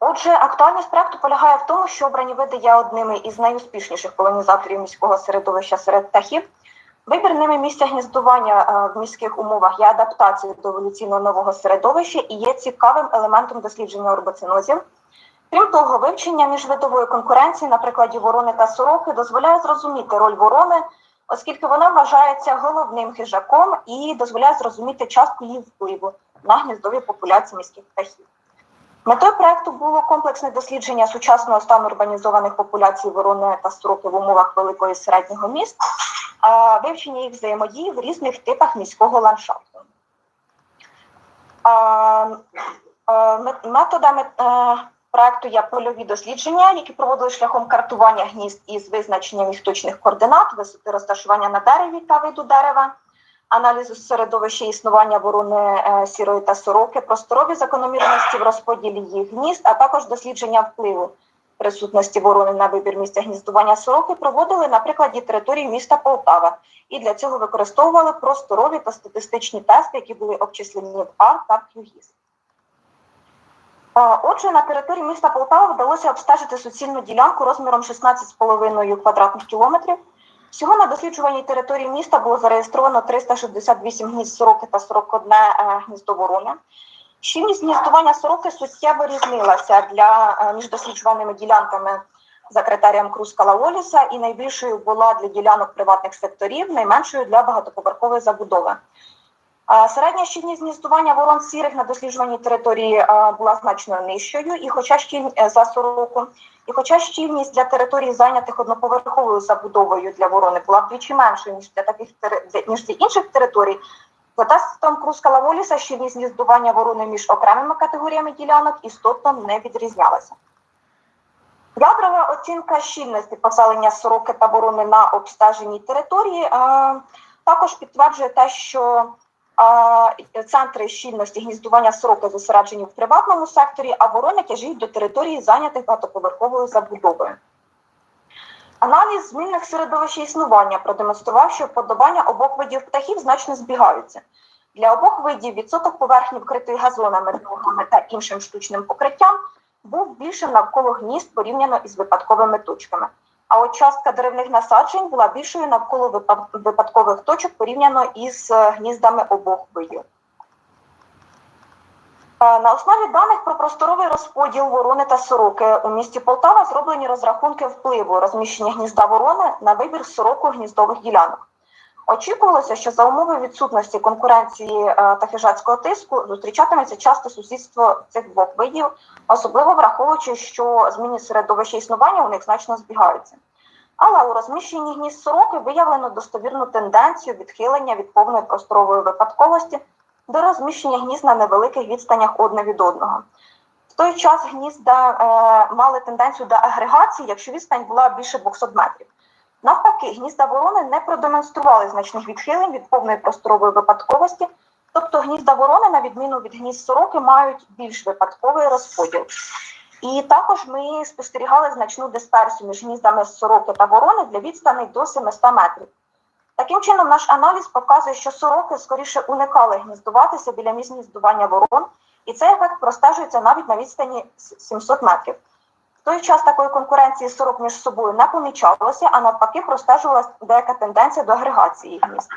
Отже, актуальність проекту полягає в тому, що обрані види є одними із найуспішніших колонізаторів міського середовища серед птахів. Вибір ними місця гніздування е, в міських умовах є адаптацією до еволюційно нового середовища і є цікавим елементом дослідження орбоцинозів. Крім того, вивчення міжвидової конкуренції на прикладі ворони та сороки дозволяє зрозуміти роль ворони, оскільки вона вважається головним хижаком і дозволяє зрозуміти частку її впливу на гніздові популяції міських птахів. Метою проекту було комплексне дослідження сучасного стану урбанізованих популяцій ворони та сороки в умовах великого і середнього міст, вивчення їх взаємодії в різних типах міського ландшафту. Методами е, проекту є польові дослідження, які проводили шляхом картування гнізд із визначенням їх координат, висоти розташування на дереві та виду дерева, аналізу середовища існування ворони е, сірої та сороки, просторові закономірності в розподілі їх гнізд, а також дослідження впливу присутності ворони на вибір місця гніздування сороки проводили на прикладі території міста Полтава. І для цього використовували просторові та статистичні тести, які були обчислені в А та QGIS. Е, Отже, на території міста Полтава вдалося обстежити суцільну ділянку розміром 16,5 квадратних кілометрів. Всього на досліджуваній території міста було зареєстровано 368 гнізд сороки та 41 е, гніздо ворони. Щільність гніздування сороки суттєво різнилася для е, між досліджуваними ділянками за критерієм Крускала Оліса і найбільшою була для ділянок приватних секторів, найменшою для багатоповерхової забудови. Середня щільність гніздування ворон сірих на досліджуваній території е, була значно нижчою, і хоча щіль... е, за сороку, і хоча щільність для територій, зайнятих одноповерховою забудовою для ворони, була вдвічі меншою ніж для таких ніж для інших територій, за тестом Крускала Воліса щільність гніздування ворони між окремими категоріями ділянок істотно не відрізнялася. Ядрова оцінка щільності поселення сороки та ворони на обстеженій території е, також підтверджує те, що центри щільності гніздування сороки зосереджені в приватному секторі, а ворони тяжіють до території, зайнятих багатоповерховою забудовою. Аналіз змінних середовища існування продемонстрував, що вподобання обох видів птахів значно збігаються. Для обох видів відсоток поверхні вкритої газонами, дорогами та іншим штучним покриттям був більшим навколо гнізд порівняно із випадковими точками. А от частка деревних насаджень була більшою навколо випадкових точок порівняно із е, гніздами обох видів. Е, На основі даних про просторовий розподіл ворони та сороки у місті Полтава зроблені розрахунки впливу розміщення гнізда ворони на вибір сороку гніздових ділянок. Очікувалося, що за умови відсутності конкуренції е, та хижацького тиску зустрічатиметься часто сусідство цих двох видів, особливо враховуючи, що зміни середовища існування у них значно збігаються. Але у розміщенні гнізд сороки виявлено достовірну тенденцію відхилення від повної просторової випадковості до розміщення гнізд на невеликих відстанях одне від одного. В той час гнізда е, мали тенденцію до агрегації, якщо відстань була більше 200 метрів. Навпаки, гнізда ворони не продемонстрували значних відхилень від повної просторової випадковості, тобто гнізда ворони, на відміну від гнізд сороки, мають більш випадковий розподіл. І також ми спостерігали значну дисперсію між гніздами сороки та ворони для відстаней до 700 метрів. Таким чином, наш аналіз показує, що сороки скоріше уникали гніздуватися біля місць гніздування ворон, і цей ефект простежується навіть на відстані 700 метрів. В той час такої конкуренції сорок між собою не помічалося, а навпаки, простежувалася деяка тенденція до агрегації гнізд.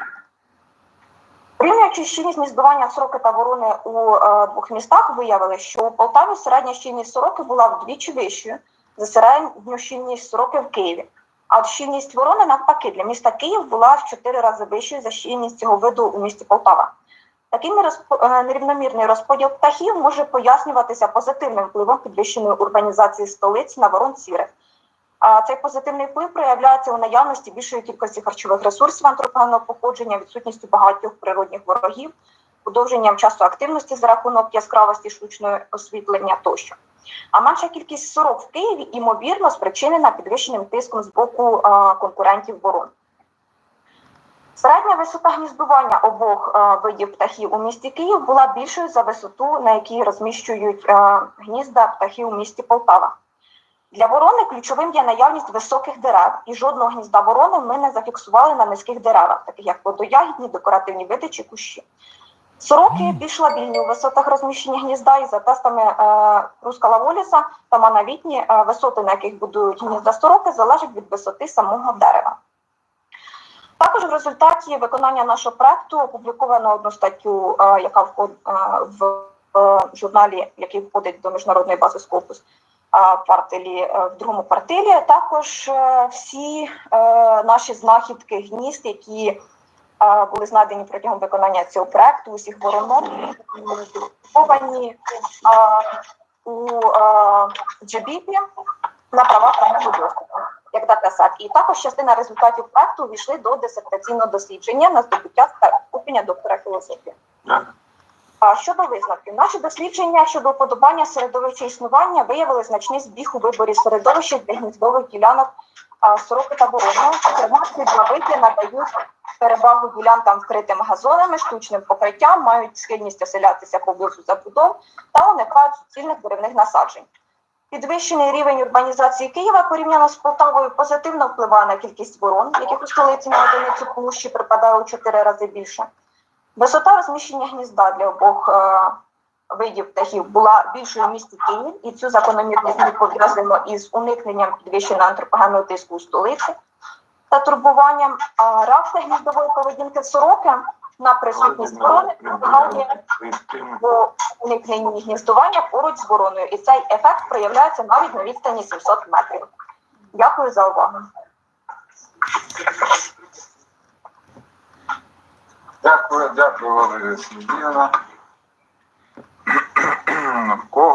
Порівнюючи щільність гніздування сороки та ворони у е, двох містах, виявили, що у Полтаві середня щільність сороки була вдвічі вищою за середню щільність сороки в Києві. А щільність ворони навпаки для міста Київ була в 4 рази вищою за щільність цього виду у місті Полтава. Такий е, нерівномірний розподіл птахів може пояснюватися позитивним впливом підвищеної урбанізації столиць на ворон сірих. А цей позитивний вплив проявляється у наявності більшої кількості харчових ресурсів антропогенного походження, відсутністю багатьох природних ворогів, подовженням часу активності за рахунок яскравості штучного освітлення тощо. А менша кількість сорок в Києві ймовірно спричинена підвищеним тиском з боку а, конкурентів ворон. Середня висота гніздування обох е, видів птахів у місті Київ була більшою за висоту, на якій розміщують е, гнізда птахів у місті Полтава. Для ворони ключовим є наявність високих дерев, і жодного гнізда ворони ми не зафіксували на низьких деревах, таких як водоягідні, декоративні види чи кущі. Сороки більш лабільні у висотах розміщення гнізда, і за тестами е, Рускала Воліса та Манавітні е, висоти, на яких будують гнізда сороки, залежать від висоти самого дерева. Також в результаті виконання нашого проекту опубліковано одну статтю, е, яка входить в е, журналі, який входить до міжнародної бази е, кварталі е, в другому квартилі. Також е, всі е, наші знахідки гнізд, які е, були знайдені протягом виконання цього проекту, усіх воронок, е, у е, GBP на правах право доступу, як датасет. І також частина результатів проекту увійшли до дисертаційного дослідження на здобуття ступеня доктора філософії. А щодо висновків, наші дослідження щодо уподобання середовища існування виявили значний збіг у виборі середовища для гніздових ділянок а, сороки та ворони. Зокрема, ці надають перевагу ділянкам вкритим газонами, штучним покриттям, мають схильність оселятися поблизу забудов та уникають суцільних деревних насаджень. Підвищений рівень урбанізації Києва порівняно з Полтавою позитивно впливає на кількість ворон, яких у столиці на одиницю площі припадає у чотири рази більше. Висота розміщення гнізда для обох е, видів птахів була більшою в місті Київ, і цю закономірність ми пов'язуємо із уникненням підвищеного антропогенного тиску у столиці та турбуванням а реакція гніздової поведінки сороки на присутність ворони в уникненні гніздування поруч з вороною, і цей ефект проявляється навіть на відстані 700 метрів. Дякую за увагу. Дякую, дякую, Валерія Сергіївна. В кого